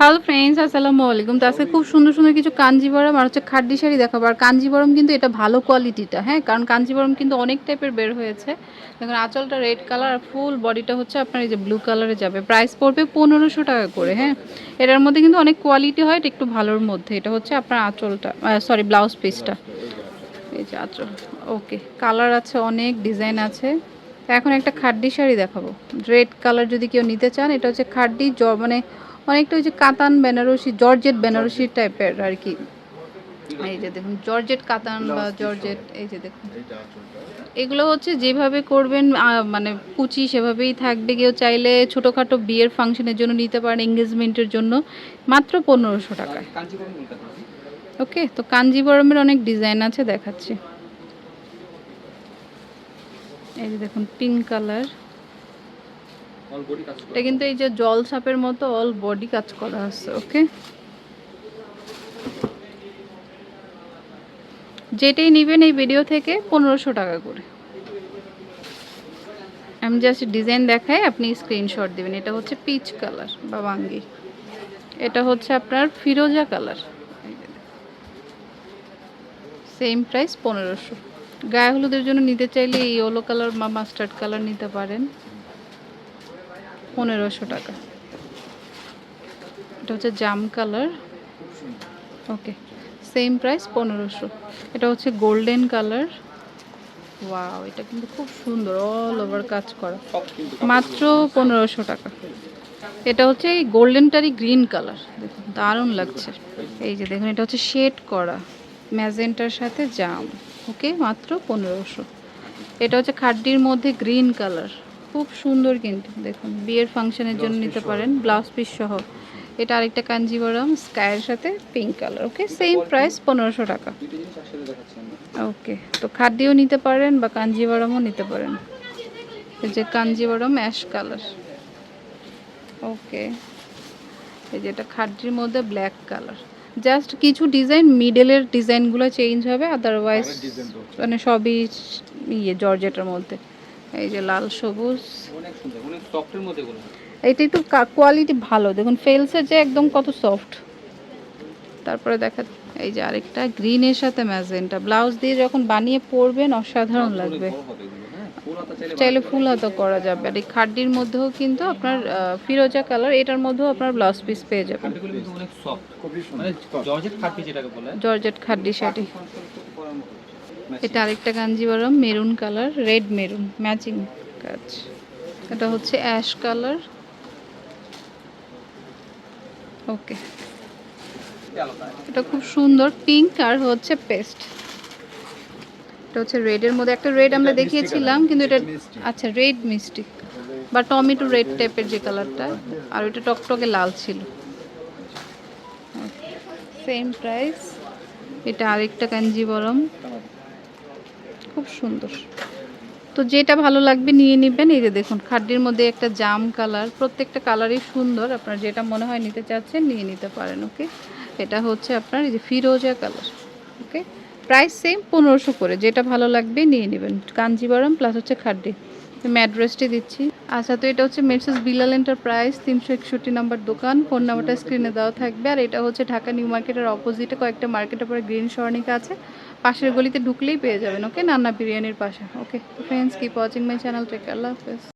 Hello friends আসসালামু আলাইকুম। তো আজকে খুব সুন্দর সুন্দর কিছু কাঞ্জিবরম আর হচ্ছে খাড্ডি শাড়ি দেখাবো। আর কাঞ্জিবরম কিন্তু এটা ভালো কোয়ালিটিটা হ্যাঁ? কারণ কাঞ্জিবরম কিন্তু অনেক টাইপের বের হয়েছে। দেখুন, আঁচলটা রেড কালার আর ফুল বডিটা হচ্ছে আপনার এই যে ব্লু কালারে যাবে। প্রাইস পড়বে পনেরোশো টাকা করে হ্যাঁ? এটার মধ্যে কিন্তু অনেক কোয়ালিটি হয়, এটা একটু ভালোর মধ্যে। এটা হচ্ছে আপনার আঁচলটা সরি ব্লাউজ পিসটা এই যে আঁচল ওকে কালার আছে, অনেক ডিজাইন আছে। এখন একটা খাড্ডি শাড়ি দেখাবো। রেড কালার যদি কেউ নিতে চান, এটা হচ্ছে খাড্ডি, জ মানে অনেকটা যে কাতান বেনারসি, জর্জেট বেনারসি টাইপের আর কি। এই যে দেখুন, জর্জেট কাতান বা জর্জেট, এই যে দেখুন। এগুলো হচ্ছে যেভাবে করবেন মানে কুচি সেভাবেই থাকবে। কেউ চাইলে ছোটোখাটো বিয়ের ফাংশনের জন্য নিতে পারেন, এঙ্গেজমেন্টের জন্য। মাত্র পনেরোশো টাকায় ওকে, তো কাঞ্জিবরমের অনেক ডিজাইন আছে, দেখাচ্ছি। এই যে দেখুন পিঙ্ক কালার এটা কিন্তু এই যে জল ছাপের মতো অল বডি কাজ করা আছে ওকে যেটাই নেবেন এই ভিডিও থেকে পনেরোশো টাকা করে। আমি জাস্ট ডিজাইন দেখাই আপনি স্ক্রিনশট দিবেন। এটা হচ্ছে পিচ কালার বা বাঙ্গি। এটা হচ্ছে আপনার ফিরোজা কালার সেম প্রাইস পনেরোশো। গায়ে হলুদের জন্য নিতে চাইলে ইয়েলো কালার বা মাস্টার্ড কালার নিতে পারেন। পনেরোশো টাকা। এটা হচ্ছে জাম কালার ওকে সেম প্রাইস পনেরোশো। এটা হচ্ছে গোল্ডেন কালার ওয়াও এটা কিন্তু খুব সুন্দর অল ওভার কাজ করা। মাত্র পনেরোশো টাকা। এটা হচ্ছে এই গোল্ডেনটারই গ্রিন কালার দেখুন, দারুণ লাগছে। এই যে দেখুন, এটা হচ্ছে শেড করা। ম্যাজেন্টার সাথে জাম। ওকে মাত্র পনেরোশো। এটা হচ্ছে খাড্ডির মধ্যে গ্রিন কালার। খুব সুন্দর কিন্তু দেখুন বিয়ের ফাংশনের জন্য নিতে পারেন ব্লাউজ পিস সহ। এটা আরেকটা কাঞ্জিবরম স্কাইয়ের সাথে pink colour okay same price পনেরোশো টাকা। ওকে তো খাদ্যও নিতে পারেন বা কাঞ্জিবরমও নিতে পারেন। এই যে কাঞ্জিবরম অ্যাশ কালার ওকে এই যে এটা খাদ্যির মধ্যে ব্ল্যাক কালার জাস্ট কিছু ডিজাইন মিডলের ডিজাইনগুলো চেঞ্জ হবে আদারওয়াইজ মানে সবই ইয়ে জর্জেটের মধ্যে। এই যে লাল সবুজ। এটা একটু কোয়ালিটি ভালো। দেখুন ফেলসের যে একদম কত সফট তারপরে দেখা এই যে আরেকটা গ্রিনের সাথে ম্যাজেন্টা ব্লাউজ দিয়ে যখন বানিয়ে পরবেন অসাধারণ লাগবে। চাইলে ফুল হাতা করা যাবে। আর এই খাড্ডির মধ্যেও কিন্তু আপনার ফিরোজা কালার এটার মধ্যেও আপনার ব্লাউজ পিস পেয়ে যাবেন। খাটগুলো কিন্তু অনেক সফট মানে জর্জেট খাড্ডি শাড়ি। এটা আরেকটা Kanjeevaram maroon colour red maroon matching কাজ। এটা হচ্ছে অ্যাশ কালার। ওকে এটা খুব সুন্দর পিঙ্ক আর হচ্ছে পেস্ট এটা হচ্ছে রেডের মধ্যে একটা রেড আমরা দেখিয়েছিলাম কিন্তু এটা আচ্ছা রেড মিষ্টি। বা টমেটো রেড টাইপের যে কালারটা আর ওইটা টকটকে লাল ছিল। সেম প্রাইস এটা আরেকটা কাঞ্জিবরম খুব সুন্দর। তো যেটা ভালো লাগবে নিয়ে নেবেন এই যে দেখুন খাড্ডির মধ্যে একটা জাম কালার প্রত্যেকটা কালারই সুন্দর আপনার যেটা মনে হয় নিতে চাচ্ছেন নিয়ে নিতে পারেন ওকে এটা হচ্ছে আপনার এই যে ফিরোজা কালার ওকে প্রাইস সেম পনেরোশো করে। যেটা ভালো লাগবে নিয়ে নেবেন। কাঞ্জিবরম প্লাস হচ্ছে খাড্ডি। আমি অ্যাড্রেসটি দিচ্ছি। আচ্ছা তো এটা হচ্ছে মেসেস বিলাল এন্টারপ্রাইজ তিনশো একষট্টি নাম্বার দোকান। ফোন নাম্বারটা স্ক্রিনে দেওয়া থাকবে। আর এটা হচ্ছে ঢাকা নিউ মার্কেটের অপোজিটে কয়েকটা মার্কেটের পরে গ্রিন স্বর্ণিকা আছে। পাশের গলিতে ঢুকলেই পেয়ে যাবেন ওকে নান্না বিরিয়ানির পাশে। Okay friends keep watching my channel take আল্লাহ হাফেজ।